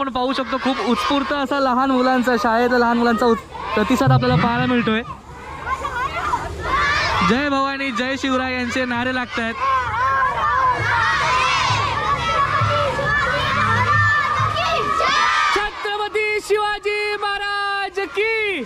आपण पाहू शकतो खूप उत्स्फूर्त असा लहान मुलांचा शाळेत लहान मुलांचा प्रतिसाद आपल्याला पाहायला मिळतोय. जय भवानी जय शिवराय यांचे नारे लागत आहेत छत्रपती शिवाजी महाराज की!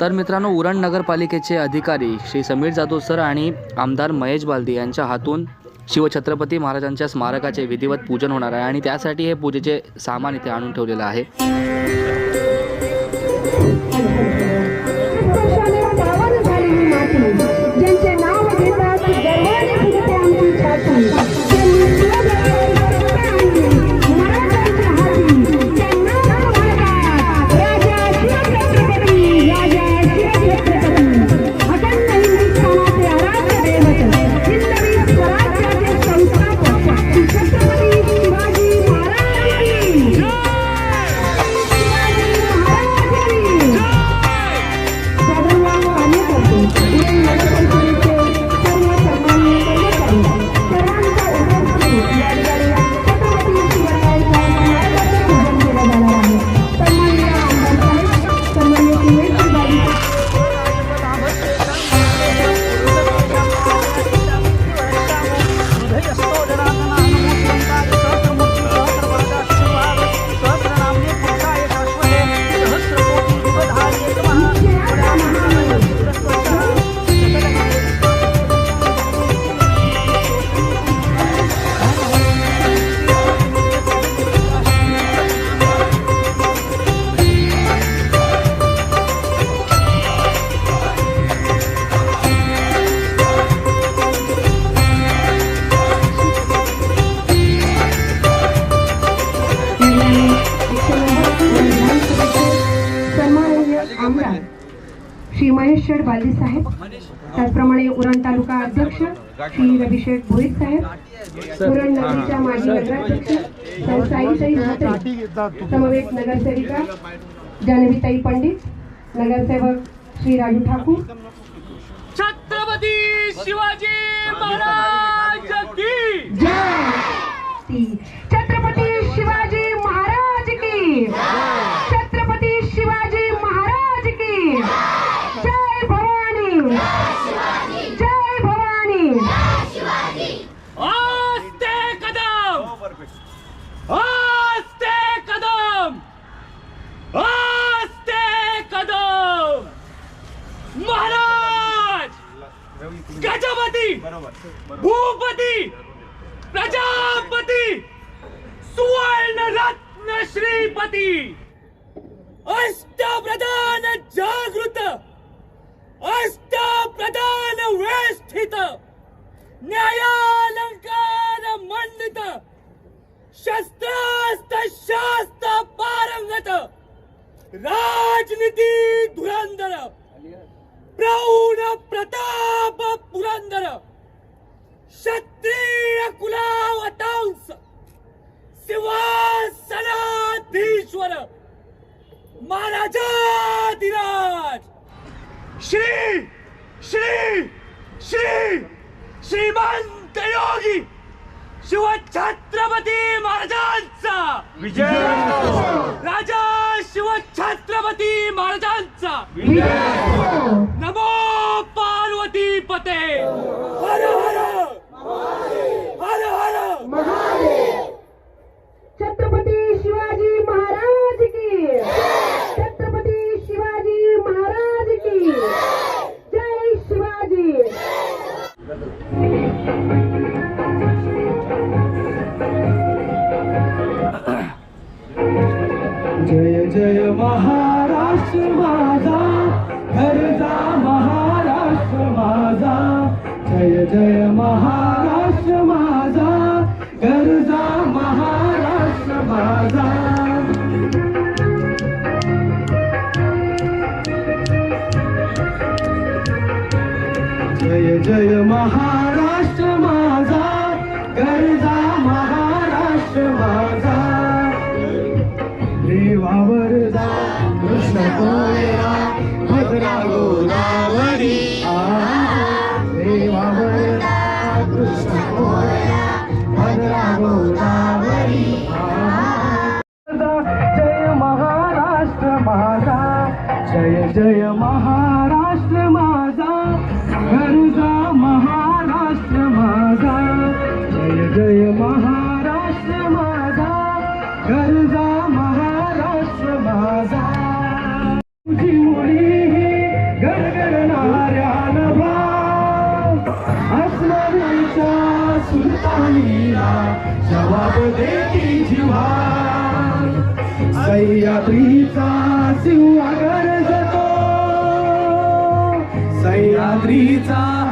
तर मित्रांनो उरण नगरपालिकेचे अधिकारी श्री समीर जाधव सर आणि आमदार महेश बालदी यांच्या हातून शिवछत्रपती महाराजांच्या स्मारकाचे विधिवत पूजन होणार आहे आणि त्यासाठी हे पूजेचे सामान इथे आणून ठेवलेलं आहे. महेश शेठ बालदी साहेब. त्याचप्रमाणे उरण तालुका अध्यक्ष श्री रविशेठ भोईर साहेब. उरण नगरीच्या माजी नगराध्यक्ष साईताई समवेत नगरसेविका जानवीताई पंडित नगरसेवक श्री राजू ठाकूर. छत्रपती शिवाजी महाराज की. जय ती छत्रपती शिवाजी महाराज की छत्रपती शिवाजी महाराज की जय भवानी जय भवानी आस्ते कदम आस्ते कदम आस्ते कदम महाराज गजपती भूपती प्रजापती सुवर्ण रत्न श्रीपती अष्टप्रधान जागृत अष्टप्रधान वेष्ठित न्यायालंकार मंडित शस्त्रास्त्र शास्त्र पारंगत राजनीती धुरंधर प्रौढ प्रताप पुरंदर क्षत्रिय कुलावतांस महाराजाधिराज श्री श्री श्री श्रीमंत योगी शिवछत्रपती महाराजांचा! विजय! राजा शिवछत्रपती महाराजांचा! नमो पार्वती पते! हर हर! हर हर! जय जय महाराष्ट्र माझा गरजा महाराष्ट्र माझा. देवा वरदा कृष्ण कोयरा भद्रा गोदावरी. आ देवा कृष्ण कोयरा भद्रा गोदावरी. जय महाराष्ट्र माझा जय जय महाराष्ट्र जवाब देती जिव्हा सह्याद्रीचा शिव शिवा जातो सह्याद्रीचा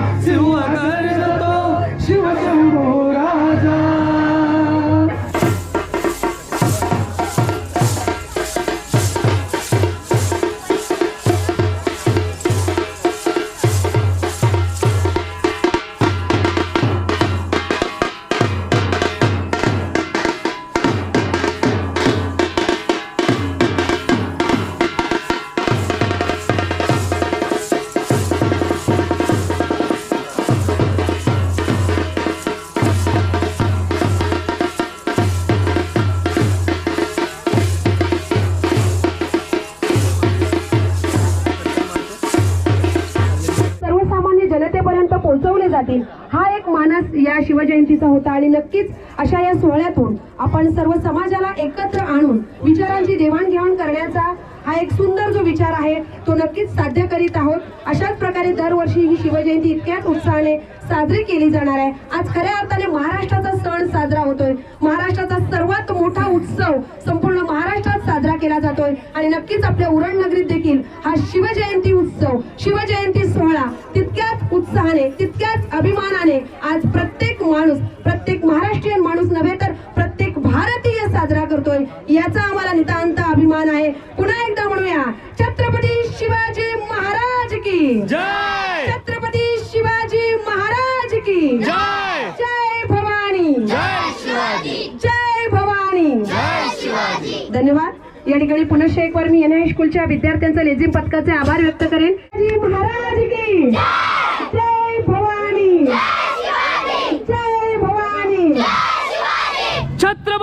जयंतीचा होता. आणि नक्कीच अशा या सोहळ्यातून आपण सर्व समाजाला एकत्र आणून विचारांची देवाणघेवाण करण्याचा हा एक सुंदर जो विचार आहे तो नक्कीच साध्य करीत आहोत. अशाच प्रकारे दरवर्षी ही शिवजयंती इतक्याच उत्साहाने साजरी केली जाणार आहे. आज खऱ्या अर्थाने महाराष्ट्राचा सण साजरा होतोय. महाराष्ट्राचा सर्वात मोठा उत्सव संपूर्ण महाराष्ट्रात साजरा केला जातोय. आणि नक्कीच आपल्या उरण नगरीत देखील हा शिवजयंती उत्सव शिवजयंती सोहळा तितक्याच उत्साहाने तितक्याच अभिमानाने आज प्रत्येक माणूस प्रत्येक महाराष्ट्रीयन माणूस नव्हे तर प्रत्येक भारतीय साजरा करतोय. याचा आम्हाला नितांत अभिमान आहे. पुन्हा एकदा म्हणूया छत्रपती शिवाजी महाराज की. जय! छत्रपती शिवाजी महाराज की. जय! जय भवानी. जय शिवाजी. जय भवानी. जय शिवाजी. धन्यवाद. या ठिकाणी पुनश्च एक वार मी एन हायस्कूलच्या विद्यार्थ्यांचा लेझिम पथकाचे आभार व्यक्त करेन. महाराज की जय भवानी जय भवानी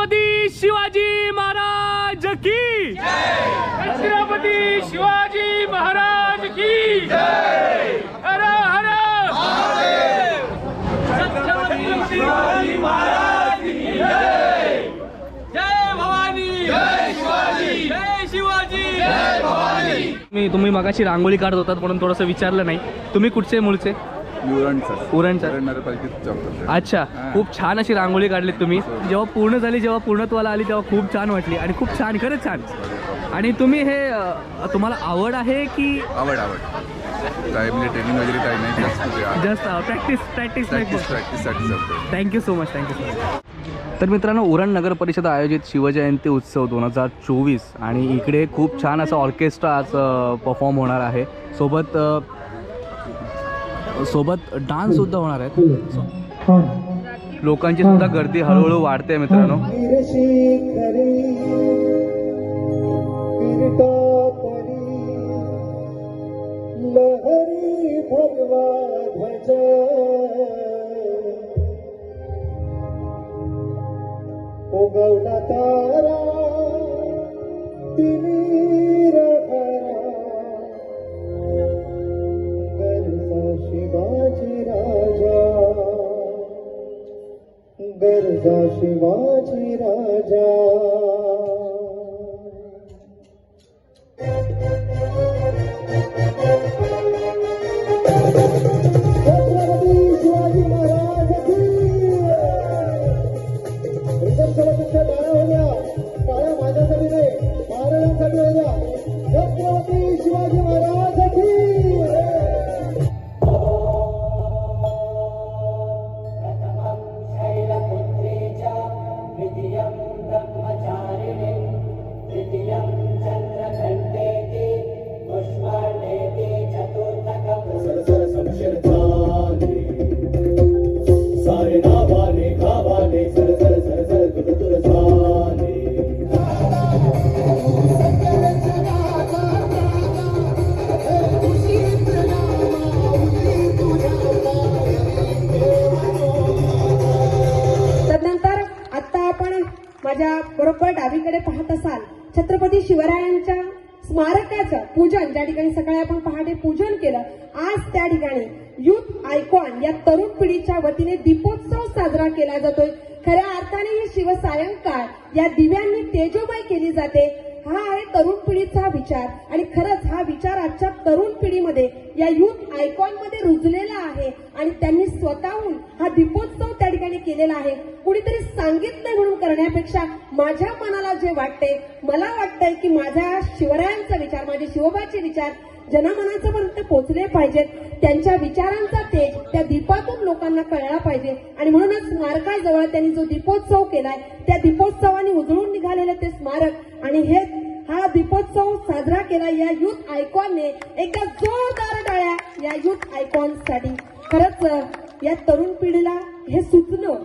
छत्रपती शिवाजी महाराज की? छत्रपती शिवाजी महाराज की? हर हर शिवाजी महाराज जय भवानी. जय शिवाजी जय शिवाजी. जय भवानी मी तुम्ही मगाशी रांगोळी काढत होतात म्हणून थोडंसं विचारलं नाही. तुम्ही कुठचे मुळचे? उरणचा. नगरपालिकेत अच्छा खूप छान अशी रांगोळी काढलीत तुम्ही. जेव्हा पूर्ण झाली जेव्हा पूर्णत्वाला आली तेव्हा खूप छान वाटली आणि खूप छान खरंच छान. आणि तुम्ही हे अ, तुम्हाला आवड आहे की आवड आवड. काय म्हणजे ट्रेनिंग वगैरे काही नाही जास्त जस्ट प्रॅक्टिस प्रॅक्टिस प्रॅक्टिस प्रॅक्टिससाठी thank you so much thank you so much तर मित्रांनो उरण नगर परिषद आयोजित शिवजयंती उत्सव दोन हजार चोवीस आणि इकडे खूप छान असा ऑर्केस्ट्रा आज परफॉर्म होणार आहे. सोबत अ, सोबत डान्ससुद्धा होणार आहेत. लोकांची सुद्धा गर्दी हळूहळू वाढते मित्रांनो. उगवला तारा. शिवाजी राजा। स्मारकाचं पूजन ज्या ठिकाणी सकाळी आपण पहाटे पूजन केलं आज त्या ठिकाणी युथ आयकॉन या तरुण पिढीच्या वतीने दीपोत्सव साजरा केला जातोय. खऱ्या अर्थाने ही शिवसायंकाळ या दिव्यांनी तेजोमय केली जाते. हा आहे तरुण पिढीचा विचार. आणि खरंच हा विचार आजच्या तरुण पिढीमध्ये या युथ आयकॉनमध्ये रुजलेला आहे. आणि त्यांनी स्वतःहून हा दीपोत्सव त्या ठिकाणी केलेला आहे. कुणीतरी सांगितलं म्हणून करण्यापेक्षा माझ्या मनाला जे वाटते मला वाटतंय की माझ्या शिवरायांचा विचार माझे शिवबाचे विचार जनमनापर्यंत पोचले पाहिजेत. त्यांच्या विचारांचा तेज त्या दीपातून लोकांना कळला पाहिजे. आणि म्हणूनच स्मारकाजवळ त्यांनी जो दीपोत्सव केलाय त्या दीपोत्सवाने उजळून निघालेलं ते स्मारक. आणि हे हा दीपोत्सव साजरा केला या युथ आयकॉनने एकदा जोरदार टाळ्या या युथ आयकॉनसाठी. खरंच या तरुण पिढीला हे सुचणं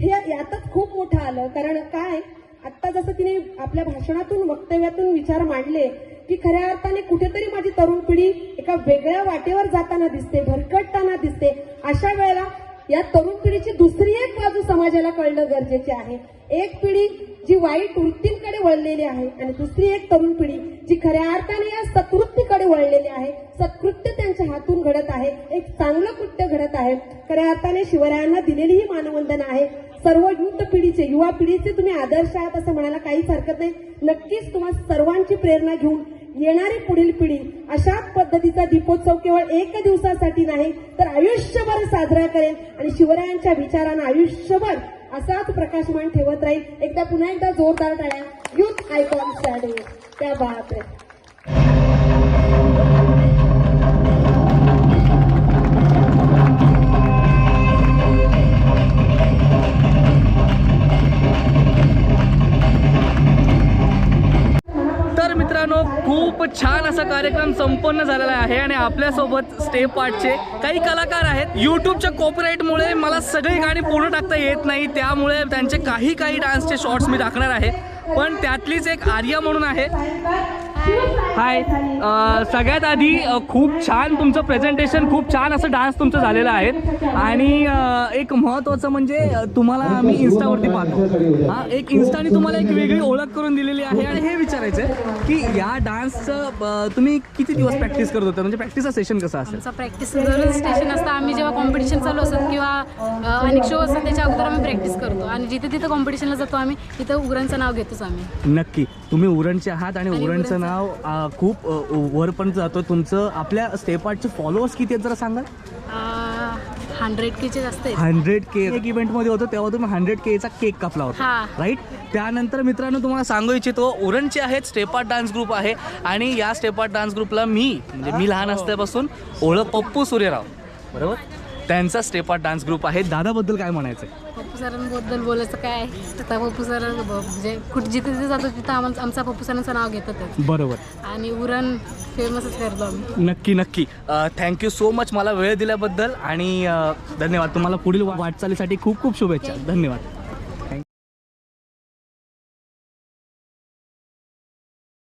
हे यातच खूप मोठं आलं. कारण काय? आता जसं तिने आपल्या भाषणातून वक्तव्यातून विचार मांडले की खऱ्या अर्थाने कुठेतरी माझी तरुण पिढी एका वेगळ्या वाटेवर जाताना दिसते भरकटताना दिसते. अशा वेळेला या तरुण पिढीची दुसरी एक बाजू समाजाला कळणं गरजेचे आहे. एक पिढी जी वाईट वृत्तींकडे वळलेली आहे आणि दुसरी एक तरुण पिढी जी खऱ्या अर्थाने या सत्वृत्तीकडे वळलेली आहे. सत्कृत्य त्यांच्या हातून घडत आहे. एक चांगलं कृत्य घडत आहे. खऱ्या अर्थाने शिवरायांना दिलेली ही मानवंदना आहे. सर्व युद्ध पिढीचे युवा पिढीचे तुम्ही आदर्श आहात असं म्हणायला काहीच हरकत नाही. नक्कीच तुम्हाला सर्वांची प्रेरणा घेऊन येणारी पुढील पिढी अशाच पद्धतीचा दीपोत्सव केवळ एक दिवसासाठी नाही तर आयुष्यभर साजरा करेल. आणि शिवरायांच्या विचारांना आयुष्यभर असाच प्रकाशमान ठेवत राहील. एकदा पुन्हा एकदा जोरदार टाळ्या. युथ आयकॉन त्या बापरे आहे मित्रांनो खूप छान असा कार्यक्रम संपन्न झालेला आहे आणि आपल्यासोबत स्टेप पार्टचे काही कलाकार आहेत. यूट्यूबच्या कॉपीराईटमुळे मला सगळी गाणी पूर्ण टाकता येत नाही त्यामुळे त्यांचे काही काही डान्सचे शॉर्ट्स मी टाकणार आहे. पण त्यातलीच एक आर्या म्हणून आहे. हाय सगळ्यात आधी खूप छान तुमचं प्रेझेंटेशन खूप छान असं डान्स तुमचं झालेलं आहे. आणि एक महत्त्वाचं म्हणजे तुम्हाला मी इन्स्टावरती पाहतो. हा एक इन्स्टाने तुम्हाला एक वेगळी ओळख करून दिलेली आहे. आणि हे विचारायचं आहे की या डान्सचं तुम्ही किती दिवस प्रॅक्टिस करत होता? म्हणजे प्रॅक्टिसचं सेशन कसं असेल? प्रॅक्टिस स्टेशन असतं. आम्ही जेव्हा कॉम्पिटिशन चालू असतात किंवा अनेक शो असतात त्याच्या अगोदर आम्ही प्रॅक्टिस करतो. आणि जिथे तिथे कॉम्पिटिशनला जातो आम्ही तिथं उग्रांचं नाव घेतोच आम्ही. नक्की. तुम्ही उरणचे आहात आणि उरणचं. नाव खूप अ, वरपर्यंत जातो. तुमचं आपल्या स्टेप आर्टचे फॉलोअर्स किती आहेत जरा सांगाल? हंड्रेड केचे जास्त हंड्रेड के एक इव्हेंटमध्ये होतो तेव्हा तुम्ही हंड्रेड केचा केक कापला होता. हा. राईट त्यानंतर मित्रांनो तुम्हाला सांगू इच्छितो उरणचे आहेत स्टेप आर्ट डान्स ग्रुप आहे. आणि या स्टेप आर्ट डान्स ग्रुपला मी म्हणजे मी लहान असल्यापासून ओळख पप्पू सूर्यराव. बरोबर? त्यांचा स्टेप आर्ट डान्स ग्रुप आहे. दादाबद्दल काय म्हणायचं आहे पप्पू सरांबद्दल बोलायचं काय? आता पप्पू सर म्हणजे कुठे जिथे जिथे जातो तिथं आम्हाला आमचा पप्पू सरांचं नाव घेतातच. बरोबर. आणि उरण फेमसच करतो आम्ही नक्की नक्की. थँक्यू सो मच मला वेळ दिल्याबद्दल आणि अ, धन्यवाद. तुम्हाला पुढील वा- वाटचालीसाठी खूप खूप शुभेच्छा. धन्यवाद.